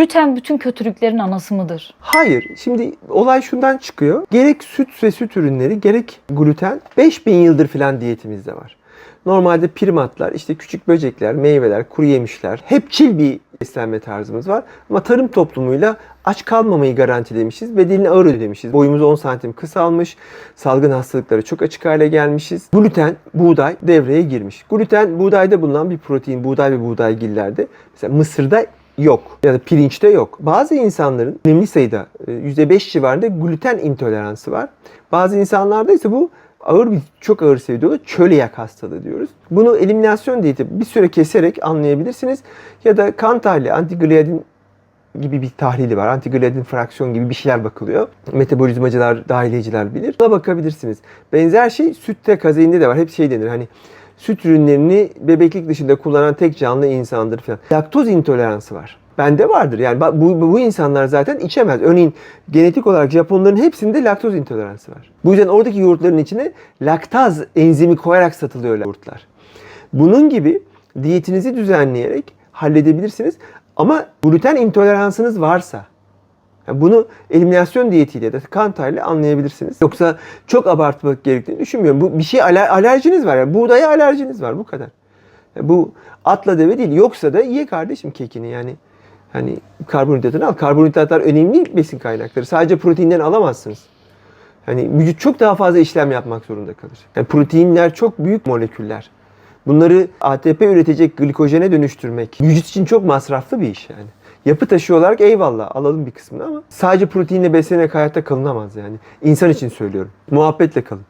gluten bütün kötülüklerin anası mıdır? Hayır. Şimdi olay şundan çıkıyor. Gerek süt ve süt ürünleri gerek gluten 5000 yıldır filan diyetimizde var. Normalde primatlar, işte küçük böcekler, meyveler, kuru yemişler, hepçil bir beslenme tarzımız var. Ama tarım toplumuyla aç kalmamayı garantilemişiz. Bedelini ağır ödemişiz. Boyumuz 10 santim kısalmış. Salgın hastalıklara çok açık hale gelmişiz. Gluten, buğday devreye girmiş. Gluten buğdayda bulunan bir protein. Buğday ve buğdaygillerde. Mesela mısırda yok ya da pirinçte yok. Bazı insanların önemli sayıda e, %5 civarında gluten intoleransı var. Bazı insanlarda ise bu ağır bir çok ağır seviyede oluyor. Çölyak hastalığı diyoruz. Bunu eliminasyon diyeti bir süre keserek anlayabilirsiniz. Ya da kan tahlili, antigliadin gibi bir tahlili var. Antigliadin fraksiyon gibi bir şeyler bakılıyor. Metabolizmacılar, dahiliyeciler bilir. Buna bakabilirsiniz. Benzer şey sütte kazeinde de var. Hep şey denir hani süt ürünlerini bebeklik dışında kullanan tek canlı insandır falan. Laktoz intoleransı var. Bende vardır. Yani bu, bu insanlar zaten içemez. Örneğin genetik olarak Japonların hepsinde laktoz intoleransı var. Bu yüzden oradaki yoğurtların içine laktaz enzimi koyarak satılıyor yoğurtlar. Bunun gibi diyetinizi düzenleyerek halledebilirsiniz. Ama gluten intoleransınız varsa yani bunu eliminasyon diyetiyle ya da kan tahlili anlayabilirsiniz. Yoksa çok abartmak gerektiğini düşünmüyorum. Bu bir şey aler- alerjiniz var. Yani buğdaya alerjiniz var bu kadar. Yani bu atla deve değil. Yoksa da ye kardeşim kekini yani. Hani karbonhidratını al. Karbonhidratlar önemli besin kaynakları. Sadece proteinden alamazsınız. Hani vücut çok daha fazla işlem yapmak zorunda kalır. Yani proteinler çok büyük moleküller. Bunları ATP üretecek glikojene dönüştürmek vücut için çok masraflı bir iş yani. Yapı taşı olarak eyvallah alalım bir kısmını ama sadece proteinle beslenerek hayatta kalınamaz yani. İnsan için söylüyorum. Muhabbetle kalın.